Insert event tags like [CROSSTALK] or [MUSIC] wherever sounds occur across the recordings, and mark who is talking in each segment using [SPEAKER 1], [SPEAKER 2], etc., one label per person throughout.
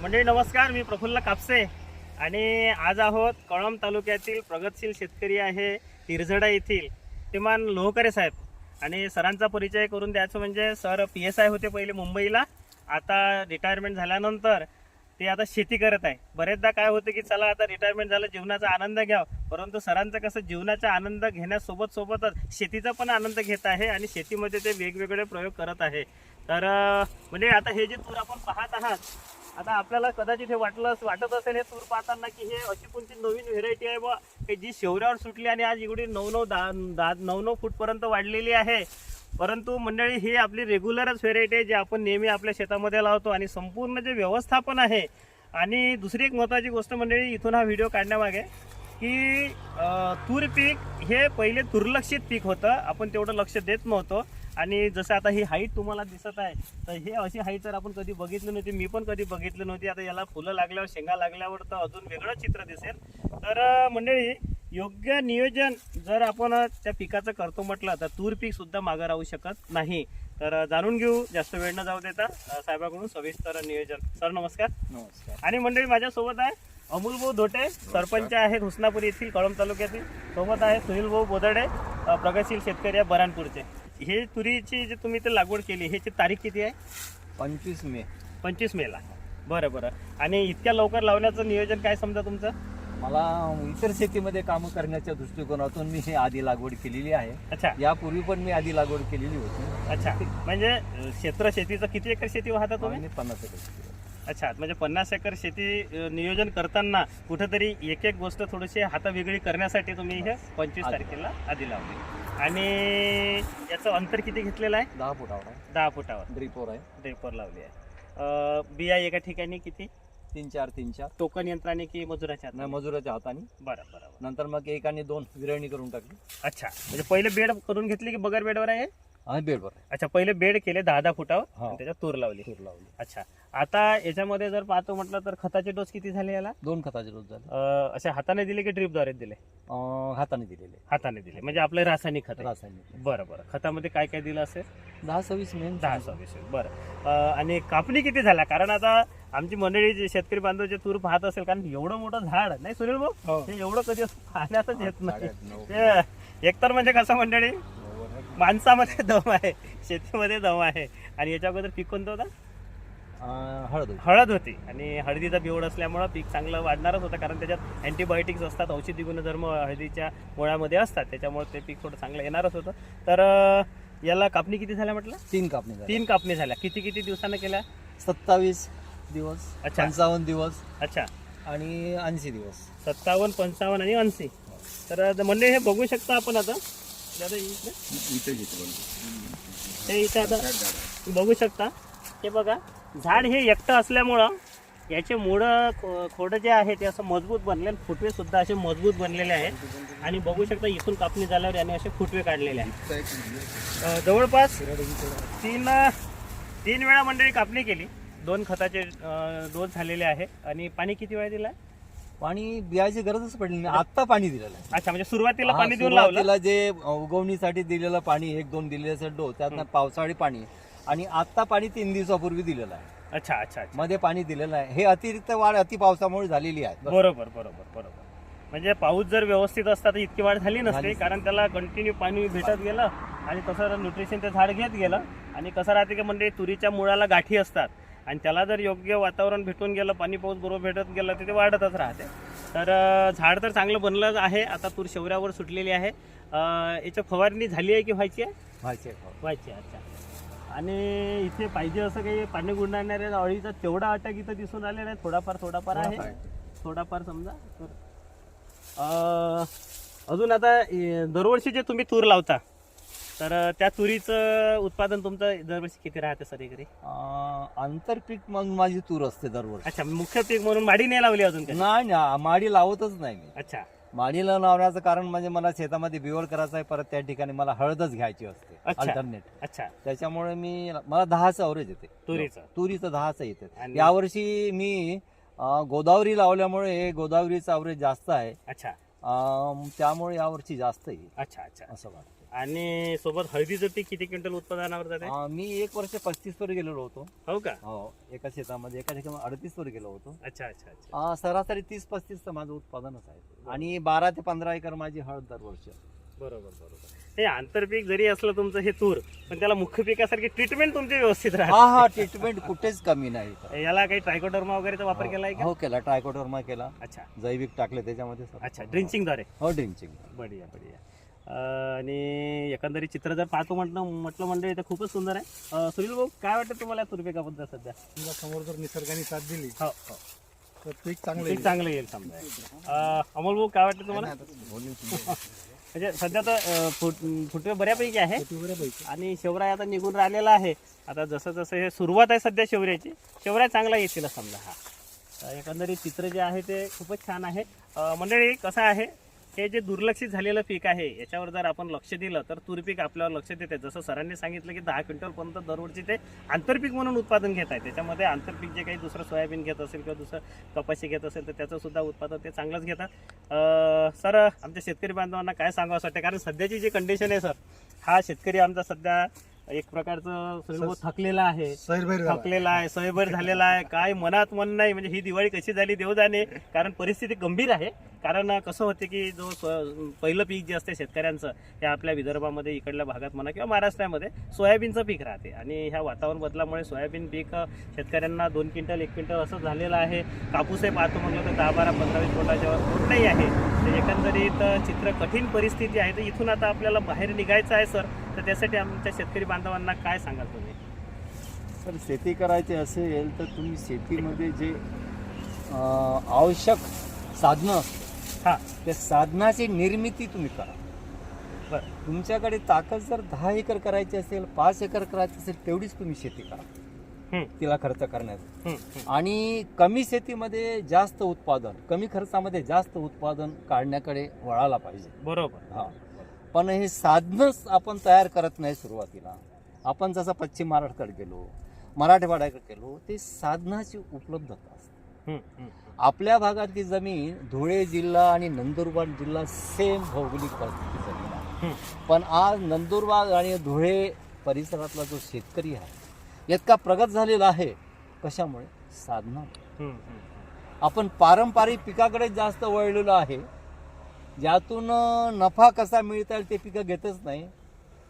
[SPEAKER 1] मंडळी नमस्कार. मी प्रफुल्ल कापसे आणि आज आहोत कळंब तालुक्यातील प्रगतशील शेतकरी आहे तिरझडा येथील श्रीमान लोहकरे साहेब. आणि सरांचा परिचय करून द्यायचं म्हणजे सर पी एस आय होते पहिले मुंबईला. आता रिटायरमेंट झाल्यानंतर ते आता शेती करत आहे. बरेचदा काय होतं की चला आता रिटायरमेंट झालं जीवनाचा आनंद घ्याव. परंतु सरांचं कसं जीवनाचा आनंद घेण्यासोबत सोबतच शेतीचा पण आनंद घेत आहे आणि शेतीमध्ये ते वेगवेगळे प्रयोग करत आहे. तर म्हणजे आता हे जे तूर आपण पाहत आहात आता आपल्याला कदाचित हे वाटलं वाटत असेल हे तूर पाहताना की हे अशी कोणती नवीन व्हेरायटी आहे बा? जी शेवऱ्यावर सुटली आणि आज इकडे नऊ नऊ दहा दहा नऊ नऊ फूटपर्यंत वाढलेली आहे. परंतु मंडळी ही आपली रेग्युलरच व्हेरायटी आहे जी आपण नेहमी आपल्या शेतामध्ये लावतो आणि संपूर्ण जे व्यवस्थापन आहे. आणि दुसरी एक महत्त्वाची गोष्ट मंडळी इथून हा व्हिडिओ काढण्यामागे की तूर पीक हे पहिले दुर्लक्षित पीक होतं. आपण तेवढं लक्ष देत नव्हतो. आणि जसं आता ही हाईट तुम्हाला दिसत आहे तर हे अशी हाईट तर आपण कधी बघितली नव्हती मी पण कधी बघितली नव्हती आता याला फुलं लागल्यावर शेंगा लागल्यावर तर अजून वेगळं चित्र दिसेल. तर मंडळी योग्य नियोजन जर आपण त्या पिकाचं करतो म्हटलं तर तूर पीक सुद्धा मागं राहू शकत नाही. तर जाणून घेऊ जास्त वेळ न जाऊ देता साहेबाकडून सविस्तर नियोजन. सर नमस्कार.
[SPEAKER 2] नमस्कार.
[SPEAKER 1] आणि मंडळी माझ्यासोबत आहे अमोल भाऊ धोटे सरपंच आहेत हुसनापूर येथील कळंब तालुक्यातील. सोबत आहे सुनील भाऊ बोदडे प्रगतशील शेतकरी आहे बरानपूरचे. हे तुरीची जी तुम्ही ते लागवड केली ह्याची तारीख किती आहे?
[SPEAKER 2] पंचवीस मे.
[SPEAKER 1] पंचवीस मेला बरं बरं. आणि इतक्या लवकर लावण्याचं नियोजन काय समजा तुमचं?
[SPEAKER 2] मला इतर शेतीमध्ये कामं करण्याच्या दृष्टिकोनातून मी हे आधी लागवड केलेली आहे.
[SPEAKER 1] अच्छा.
[SPEAKER 2] यापूर्वी पण मी आधी लागवड केलेली होती.
[SPEAKER 1] अच्छा. म्हणजे क्षेत्र शेतीचं किती एकर शेती वाहता तुम्ही?
[SPEAKER 2] आणि पन्नास एकर शेती.
[SPEAKER 1] अच्छा. म्हणजे पन्नास एकर शेती अ, नियोजन करताना कुठेतरी एक एक गोष्ट थोडीशी हातावेगळी करण्यासाठी तुम्ही हे पंचवीस. तारखेला आधी लावली. आणि याचं अंतर किती घेतलेलं आहे?
[SPEAKER 2] दहा फूट आवडा
[SPEAKER 1] दहा फुटावर.
[SPEAKER 2] ड्रिपोर आहे.
[SPEAKER 1] ड्रिपर लावली आहे. अ, बिया एका ठिकाणी किती?
[SPEAKER 2] तीन चार तीन चार.
[SPEAKER 1] टोकन यंत्राने की मजुराच्या
[SPEAKER 2] नाही
[SPEAKER 1] हाताने?
[SPEAKER 2] मजुराच्या हाताने.
[SPEAKER 1] बरं बरं.
[SPEAKER 2] नंतर मग एक आणि दोन विरळणी करून टाकली.
[SPEAKER 1] अच्छा. म्हणजे पहिले बेड करून घेतली की बगर बेडवर आहे?
[SPEAKER 2] आणि बेडवर
[SPEAKER 1] अच्छा पहिले बेड केले दहा दहा फुटावर
[SPEAKER 2] हा.
[SPEAKER 1] आणि त्याच्यात तूर लावली.
[SPEAKER 2] तूर लावली.
[SPEAKER 1] अच्छा. आता याच्यामध्ये जर पाहतो म्हटलं तर खताचे डोस किती झाले याला?
[SPEAKER 2] दोन खताचे डोस झाले.
[SPEAKER 1] अ, असे हाताने दिले की ड्रिपद्वारे दिले?
[SPEAKER 2] अं, हाताने दिलेले.
[SPEAKER 1] हाताने दिले. म्हणजे आपले रासायनिक खत आहे.
[SPEAKER 2] रासायनिक
[SPEAKER 1] बरं बरं. खतामध्ये काय काय दिलं असेल?
[SPEAKER 2] दहा सव्वीस मे
[SPEAKER 1] दहा सव्वीस बरं. अ, आणि कापणी किती झाल्या कारण आता आमची मंडळी जे शेतकरी बांधव जे तूर पाहत असेल कारण एवढं मोठं झाड नाही सुनील भाऊ?
[SPEAKER 2] हो.
[SPEAKER 1] हे एवढं कधी असं पाहण्यातच येत नाही.
[SPEAKER 2] साडेआठ, नऊ.
[SPEAKER 1] ते एकतर म्हणजे कसं मंडळी? माणसामध्ये दम आहे शेतीमध्ये दम आहे. आणि याच्या अगोदर पीक कोणतं होतं?
[SPEAKER 2] अं, हळद होती.
[SPEAKER 1] हळद होती. आणि हळदीचा बिवड असल्यामुळं पीक चांगलं वाढणारच होतं कारण त्याच्यात अँटीबायोटिक्स असतात औषधी गुणधर्म हळदीच्या मुळामध्ये असतात. त्याच्यामुळे ते पीक थोडं चांगलं येणारच होतं. तर अं, याला कापणी किती झाल्या म्हटलं?
[SPEAKER 2] तीन कापणी झाली
[SPEAKER 1] तीन कापणी झाल्या. किती किती दिवसानं केल्या?
[SPEAKER 2] सत्तावीस दिवस
[SPEAKER 1] अच्छा.
[SPEAKER 2] पंचावन्न दिवस
[SPEAKER 1] अच्छा.
[SPEAKER 2] आणि ऐंशी दिवस.
[SPEAKER 1] सत्तावन्न पंचावन्न आणि ऐंशी. तर म्हणजे हे बघू शकता आपण आता. दादा. हे इथं आता बघू शकता. हे बघा झाड हे एकटं असल्यामुळं याचे मुळं खोडं जे आहे ते असं मजबूत बनले फुटवे सुद्धा असे मजबूत बनलेले आहेत. आणि बघू शकता इथून कापणी झाल्यावर याने असे फुटवे काढलेले आहेत. जवळपास तीन तीन वेळा मंडळी कापणी केली. दोन खताचे डोस झालेले आहे आणि पाणी किती वेळा दिला
[SPEAKER 2] पाणी बियाची गरजच पडली नाही. आता पाणी दिलेलं आहे.
[SPEAKER 1] अच्छा म्हणजे सुरुवातीला पाणी देऊन लावलं?
[SPEAKER 2] सुरुवातीला जे उगवणीसाठी दिलेलं पाणी एक दोन दिलेले डोस त्यातनं पावसाळी पाणी. आणि आता पाणी तीन दिवसापूर्वी दिलेलं आहे.
[SPEAKER 1] अच्छा अच्छा अच्छा.
[SPEAKER 2] मध्ये पाणी दिलेलं आहे. हे अतिरिक्त वाढ अति पावसामुळे झालेली आहे.
[SPEAKER 1] बरोबर बरोबर बरोबर. म्हणजे पाऊस जर व्यवस्थित असता तर इतकी वाढ झाली नसते कारण त्याला कंटिन्यू पाणी भेटत गेलं आणि तसं न्यूट्रिशन ते झाड घेत गेलं. आणि कसं राहते की म्हणजे तुरीच्या मुळाला गाठी असतात. आणि त्याला जर योग्य वातावरण भेटून गेलं पाणी पाऊस बरोबर भेटत गेलं तर ते वाढतच राहते. तर झाड तर चांगलं बनलं आहे. आता तूर शेवऱ्यावर सुटलेली आहे. याच्या फवारणी झाली आहे की व्हायची आहे?
[SPEAKER 2] व्हायचे आहे पाऊस.
[SPEAKER 1] व्हायची आहे, अच्छा. आणि इथे पाहिजे असं काही पाणी गुंडाळणाऱ्या अळीचा तेवढा अटॅक इथं दिसून आलेला आहे. थोडाफार थोडाफार आहे. थोडाफार समजा. तर अजून आता दरवर्षी जे तुम्ही तूर लावता तर त्या तुरीचं उत्पादन तुमचं दरवर्षी किती राहते सर एकरी
[SPEAKER 2] अं, आंतरपीक मग माझी तूर असते दरवर्षी.
[SPEAKER 1] अच्छा मुख्य पीक म्हणून माडी नाही लावली अजून काही
[SPEAKER 2] नाही ना माडी लावतच नाही मी.
[SPEAKER 1] अच्छा.
[SPEAKER 2] माडीला लावण्याचं कारण म्हणजे मला शेतामध्ये बिवड करायचं आहे परत त्या ठिकाणी मला हळदच घ्यायची असते
[SPEAKER 1] अच्छा.
[SPEAKER 2] अल्टरनेट
[SPEAKER 1] अच्छा.
[SPEAKER 2] त्याच्यामुळे मी मला दहाचं अवरेज येते.
[SPEAKER 1] तुरीचं?
[SPEAKER 2] तुरीचं दहाचं येते.
[SPEAKER 1] आणि-
[SPEAKER 2] यावर्षी मी अं, गोदावरी लावल्यामुळे गोदावरीचं अवरेज जास्त आहे.
[SPEAKER 1] अच्छा.
[SPEAKER 2] अं, त्यामुळे यावर्षी जास्त येईल.
[SPEAKER 1] अच्छा अच्छा.
[SPEAKER 2] असं वाटतं.
[SPEAKER 1] आणि सोबत हळदीचं पीक किती क्विंटल उत्पादनावर जाते?
[SPEAKER 2] अं, मी एक वर्ष पस्तीस वर गेलेलो होतो.
[SPEAKER 1] हो का?
[SPEAKER 2] हो एका शेतामध्ये एका ठिकाणी अडतीस वर गेलो होतो.
[SPEAKER 1] अच्छा अच्छा अच्छा.
[SPEAKER 2] अं, सरासरी तीस पस्तीस माझं उत्पादनच आहे. आणि बारा ते पंधरा एकर माझी हळद दरवर्ष
[SPEAKER 1] बरोबर बरोबर. हे आंतरपीक जरी असलं तुमचं हे तूर पण त्याला मुख्य पिकासारखी ट्रीटमेंट तुमची व्यवस्थित राहते.
[SPEAKER 2] हा हा ट्रीटमेंट कुठेच कमी नाही
[SPEAKER 1] याला काही ट्रायकोडर्मा वगैरेचा वापर केलाय का?
[SPEAKER 2] हो केला. ट्रायकोडर्मा केला.
[SPEAKER 1] अच्छा.
[SPEAKER 2] जैविक टाकले त्याच्यामध्ये सर्व.
[SPEAKER 1] अच्छा ड्रिंचिंगद्वारे
[SPEAKER 2] हो ड्रिंचिंग
[SPEAKER 1] बढिया बढिया. आणि एकंदरीत चित्र जर पाहतो म्हटलं म्हटलं मंडळी तर खूपच सुंदर आहे. सुनील भाऊ काय वाटतं तुम्हाला तूर पिकाबद्दल सध्या?
[SPEAKER 3] समजा समोर जर निसर्गाने साथ दिली
[SPEAKER 1] हो हो.
[SPEAKER 3] तर पीक चांगलं
[SPEAKER 1] पीक
[SPEAKER 3] येईल.
[SPEAKER 1] चांगलं येईल समजा. अं, अमोल भाऊ काय वाटतं तुम्हाला? [LAUGHS] म्हणजे सध्या तर अं, फुट फुटवे बऱ्यापैकी आहे.
[SPEAKER 3] शेती बऱ्यापैकी.
[SPEAKER 1] आणि शेवराय आता निघून राहिलेला आहे. आता जसं जसं हे सुरुवात आहे सध्या शेवऱ्याची शेवराय चांगला येतील समजा हा. तर एकंदरीत चित्र जे आहे ते खूपच छान आहे. अं, मंडळी कसं आहे? हे जे दुर्लक्षित झालेलं पीक आहे याच्यावर जर आपण लक्ष दिलं तर तूर पीक आपल्यावर लक्ष देते. जसं सरांनी सांगितलं की दहा क्विंटलपर्यंत दरवर्षी ते आंतरपीक म्हणून उत्पादन घेत आहे. त्याच्यामध्ये आंतरपीक जे काही दुसरं सोयाबीन घेत असेल किंवा दुसरं कपाशी घेत असेल तर त्याचंसुद्धा उत्पादन ते चांगलंच घेतात. सर आमच्या शेतकरी बांधवांना काय सांगावं वाटतं कारण सध्याची जी कंडिशन आहे सर हा शेतकरी आमचा सध्या एक प्रकारचं भाऊ थकलेला आहे.
[SPEAKER 3] सैरभैर झाला.
[SPEAKER 1] थकलेला आहे सयबर झालेला आहे. काय मनात मन नाही. म्हणजे ही दिवाळी कशी झाली देव जाणे. कारण परिस्थिती गंभीर आहे. कारण कसं होते की जो स्व- पहिलं पीक जे असते शेतकऱ्यांचं हे आपल्या विदर्भामध्ये इकडल्या भागात म्हणा किंवा महाराष्ट्रामध्ये सोयाबीनचं पीक राहते. आणि ह्या वातावरण बदलामुळे सोयाबीन पीक अ, शेतकऱ्यांना दोन क्विंटल एक क्विंटल असं झालेलं आहे. कापूसही पाहतो म्हटलं तर दहा बारा पंधरा वीस फुटाच्या वर नाही आहे. तर एकंदरीत अ, चित्र कठीण परिस्थिती आहे. तर इथून आता आपल्याला बाहेर निघायचं आहे सर. तर त्यासाठी आमच्या शेतकरी बांधवांना काय सांगाल तुम्ही?
[SPEAKER 2] तर शेती करायची असेल तर तुम्ही शेतीमध्ये जे अं, आवश्यक साधनं असतात,
[SPEAKER 1] हां.
[SPEAKER 2] त्या साधनाची निर्मिती तुम्ही करा.
[SPEAKER 1] बरं.
[SPEAKER 2] तुमच्याकडे ताकद जर दहा एकर करायची असेल पाच एकर करायची असेल तेवढीच तुम्ही शेती करा.
[SPEAKER 1] हं,
[SPEAKER 2] तिला खर्च करण्यात
[SPEAKER 1] हं, हं.
[SPEAKER 2] आणि कमी शेतीमध्ये जास्त उत्पादन कमी खर्चामध्ये जास्त उत्पादन काढण्याकडे वळायला पाहिजे.
[SPEAKER 1] बरोबर.
[SPEAKER 2] हा. पण हे साधनच आपण तयार करत नाही सुरुवातीला आपण जसं पश्चिम महाराष्ट्राकडे गेलो मराठवाड्याकडे गेलो ते साधनाची उपलब्धता असते. आपल्या भागातली जमीन धुळे जिल्हा आणि नंदुरबार जिल्हा सेम भौगोलिक परिस्थिती जमीन आहे. पण आज नंदुरबार आणि धुळे परिसरातला जो शेतकरी आहे इतका प्रगत झालेला आहे कशामुळे साधना. आपण पारंपरिक पिकाकडे जास्त वळलेलो आहे ज्यातून नफा कसा मिळता येईल ते पिकं घेतच नाही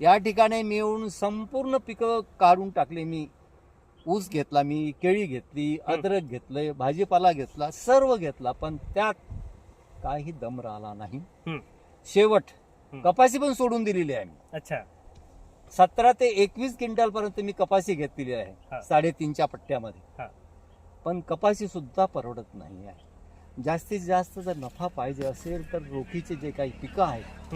[SPEAKER 2] या ठिकाणी मी येऊन संपूर्ण पिकं काढून टाकले मी ऊस घेतला मी केळी घेतली अद्रक घेतलंय भाजीपाला घेतला सर्व घेतला पण त्यात काही दम राहिला नाही. शेवट. कपाशी पण सोडून दिलेली आहे मी
[SPEAKER 1] अच्छा
[SPEAKER 2] सतरा ते एकवीस क्विंटल पर्यंत मी कपाशी घेतलेली. आहे साडेतीनच्या पट्ट्यामध्ये
[SPEAKER 1] हा.
[SPEAKER 2] पण कपाशी सुद्धा परवडत नाही आहे जास्तीत जास्त जर नफा पाहिजे असेल तर रोखीचे जे काही पिकं आहेत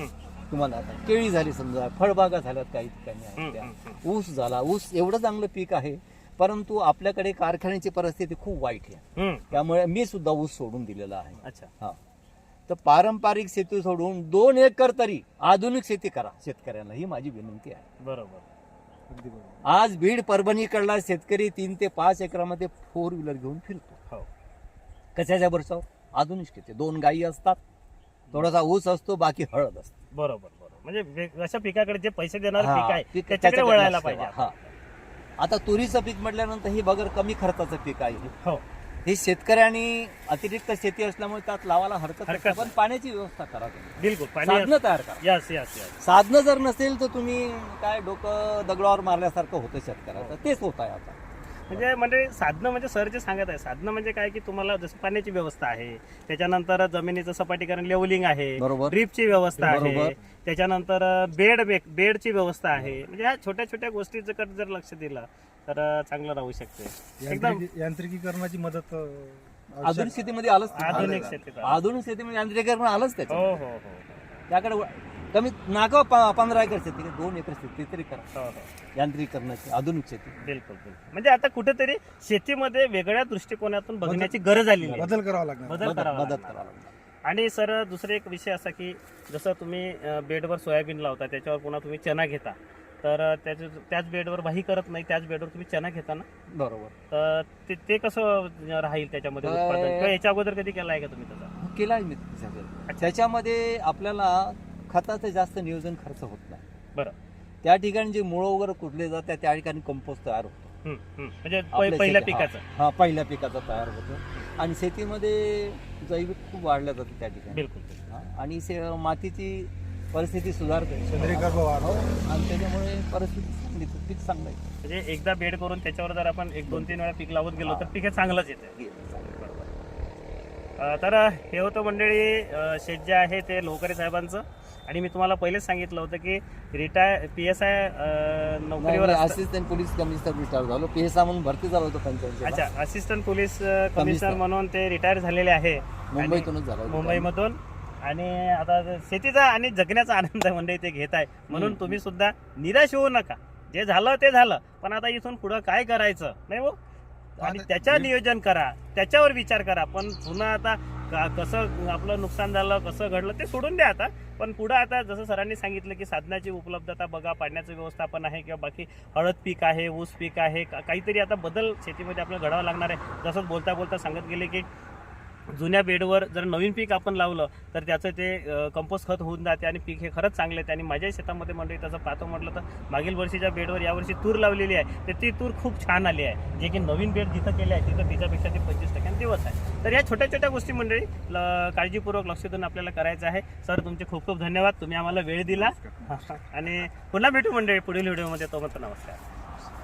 [SPEAKER 2] तुम्हाला आता केळी झाली समजा फळबागा झाल्यात काही ठिकाणी आहेत त्या. ऊस झाला ऊस एवढं चांगलं पीक आहे परंतु आपल्याकडे कारखान्याची परिस्थिती खूप वाईट आहे. त्यामुळे मी सुद्धा ऊस सोडून दिलेला आहे.
[SPEAKER 1] अच्छा.
[SPEAKER 2] हा. तर पारंपरिक शेती सोडून दोन एकर तरी आधुनिक शेती करा शेतकऱ्यांना. ही माझी विनंती आहे.
[SPEAKER 1] बरोबर.
[SPEAKER 2] आज बीड परभणीकडला शेतकरी तीन ते पाच एकरामध्ये फोर व्हीलर घेऊन फिरतो.
[SPEAKER 1] हो.
[SPEAKER 2] कशाच्या भरसावर आधुनिक शेती दोन गायी असतात थोडासा ऊस असतो बाकी हळद असते.
[SPEAKER 1] बरोबर बरोबर. म्हणजे अशा पिकाकडे जे पैसे देणार
[SPEAKER 2] हा,
[SPEAKER 1] पीक आहे
[SPEAKER 2] पीक-
[SPEAKER 1] त्याच्याकडे
[SPEAKER 2] त्याच्याकडे
[SPEAKER 1] वळायला
[SPEAKER 2] लक्ष
[SPEAKER 1] पाहिजे.
[SPEAKER 2] हा. आता तुरीचं पीक म्हटल्यानंतर ही बगर कमी खर्चाचं पीक आहे
[SPEAKER 1] हो.
[SPEAKER 2] हे. शेतकऱ्यांनी अतिरिक्त शेती असल्यामुळे त्यात लावायला हरकत
[SPEAKER 1] हरकत
[SPEAKER 2] नाही. पण पाण्याची व्यवस्था करा तुम्ही.
[SPEAKER 1] बिलकुल पाणी
[SPEAKER 2] साधनं तयार करा.
[SPEAKER 1] यस यस यस
[SPEAKER 2] साधनं जर नसेल तर तुम्ही काय डोकं दगडावर मारल्यासारखं होतं शेतकऱ्याचं. तेच होत आहे आता.
[SPEAKER 1] म्हणजे म्हणजे साधनं म्हणजे सर जे सांगत आहे साधनं म्हणजे काय की तुम्हाला जसं पाण्याची व्यवस्था आहे त्याच्यानंतर जमिनीचं सपाटीकरण लेवलिंग आहे
[SPEAKER 2] बरोबर.
[SPEAKER 1] ड्रीपची व्यवस्था आहे
[SPEAKER 2] बरोबर.
[SPEAKER 1] त्याच्यानंतर बेड बेडची व्यवस्था आहे. म्हणजे ह्या छोट्या छोट्या गोष्टीचं जर लक्ष दिलं तर चांगलं राहू शकते. एकदम
[SPEAKER 3] यांत्रिकी- यांत्रिकीकरणाची मदत अं, आवश्यक.
[SPEAKER 2] आधुनिक शेतीमध्ये आलंच ते.
[SPEAKER 1] आधुनिक शेतीत
[SPEAKER 2] आधुनिक शेतीमध्ये यांत्रिकीकरण आलंच
[SPEAKER 1] हो
[SPEAKER 2] त्याच्या
[SPEAKER 1] हो हो हो.
[SPEAKER 2] त्याकडे व- कमी नाका पंधरा एकर शेती का दोन एकर शेती तरी करा
[SPEAKER 1] हो हो
[SPEAKER 2] यांत्रिकीकरणाची आधुनिक शेती.
[SPEAKER 1] बिलकुल बिलकुल. म्हणजे आता कुठेतरी शेतीमध्ये वेगळ्या दृष्टिकोनातून बघण्याची गरज आलेली आहे.
[SPEAKER 3] बदल करावा लागणार.
[SPEAKER 1] बदल
[SPEAKER 2] मदत
[SPEAKER 1] करावा
[SPEAKER 2] मदत. करावं लागणार.
[SPEAKER 1] आणि सर दुसरा एक विषय असा की जसं तुम्ही अ, बेडवर सोयाबीन लावता त्याच्यावर पुन्हा तुम्ही चना घेता तर अ, त्याच त्याच बेडवर वाही करत नाही त्याच बेडवर तुम्ही चना घेता ना?
[SPEAKER 2] बरोबर.
[SPEAKER 1] तर ते ते कसं राहील त्याच्यामध्ये उत्पादन? किंवा याच्या अगोदर कधी केलं आहे का तुम्ही त्याचा?
[SPEAKER 2] केला आहे मी. त्याच्यामध्ये आपल्याला खताचं जास्त नियोजन खर्च होत नाही.
[SPEAKER 1] बरं.
[SPEAKER 2] त्या ठिकाणी जे मुळं वगैरे कुठले जातात त्या ठिकाणी कंपोस्ट तयार होतो.
[SPEAKER 1] हम्म, हम्म. म्हणजे पहिल्या
[SPEAKER 2] शेती-
[SPEAKER 1] पिकाचं.
[SPEAKER 2] हा हा, पहिल्या पिकाचा तयार होतो. आणि शेतीमध्ये जैविक खूप वाढल्या जाते त्या ठिकाणी.
[SPEAKER 1] बिलकुल
[SPEAKER 2] हा, आणि से मातीची परिस्थिती सुधारते.
[SPEAKER 3] सेंद्रिय कर्ब वाढ.
[SPEAKER 2] हो, आणि त्याच्यामुळे परिस्थिती चांगली पीक चांगलं आहे
[SPEAKER 1] म्हणजे एकदा बेड करून त्याच्यावर जर आपण एक दोन तीन वेळा पीक लावत गेलो तर पीक हे चांगलंच येते. अ, तर हे होतं मंडळी अ, शेत जे आहे ते लोकरे साहेबांचं. आणि मी तुम्हाला पहिलेच सांगितलं होतं की रिटायर पी एस आय नोकरीवर.
[SPEAKER 2] असिस्टंट पोलीस कमिशनर रिटायर झालो. पी एस म्हणून भरती झालो होतो
[SPEAKER 1] अच्छा असिस्टंट पोलीस कमिशनर. म्हणून ते रिटायर झालेले आहे.
[SPEAKER 2] मुंबईतूनच झालो.
[SPEAKER 1] मुंबईमधून. आणि आता शेतीचा आणि जगण्याचा आनंद मंडळी ते घेत आहे. म्हणून
[SPEAKER 2] हम्म.
[SPEAKER 1] तुम्ही सुद्धा निराश होऊ नका. जे झालं ते झालं. पण आता इथून पुढं काय करायचं? नाही हो? आणि त्याच्यावर नियोजन करा. त्याच्यावर विचार करा. पण पुन्हा आता का- कसं आपलं नुकसान झालं कसं घडलं ते सोडून द्या आता. पण पुढं आता जसं सरांनी सांगितलं की साधनाची उपलब्धता बघा पाण्याचं व्यवस्थापन आहे किंवा बाकी हळद पीक आहे ऊस पीक आहे का- काहीतरी आता बदल शेतीमध्ये आपल्याला घडावं लागणार आहे. जसं बोलता बोलता सांगत गेले की जुन्या बेडवर जर नवीन पीक आपण लावलं तर त्याचं ते कंपोस्ट खत होऊन जाते आणि पीक हे खरंच चांगलं आहे आणि माझ्याही शेतामध्ये मंडळी तसं पाहतो म्हटलं तर मागील वर्षीच्या बेडवर यावर्षी तूर लावलेली आहे. तर ती तूर खूप छान आली आहे. जे की नवीन बेड जिथं केले आहे तिथं तिच्यापेक्षा ते पंचवीस टक्क्याने दिवस आहे. तर या छोट्या छोट्या गोष्टी मंडळी ल- काळजीपूर्वक लक्ष देऊन आपल्याला करायचं आहे. सर तुमचे खूप खूप धन्यवाद. तुम्ही आम्हाला वेळ दिला. [LAUGHS] आणि पुन्हा भेटू मंडळी पुढील व्हिडिओमध्ये. तो नमस्कार.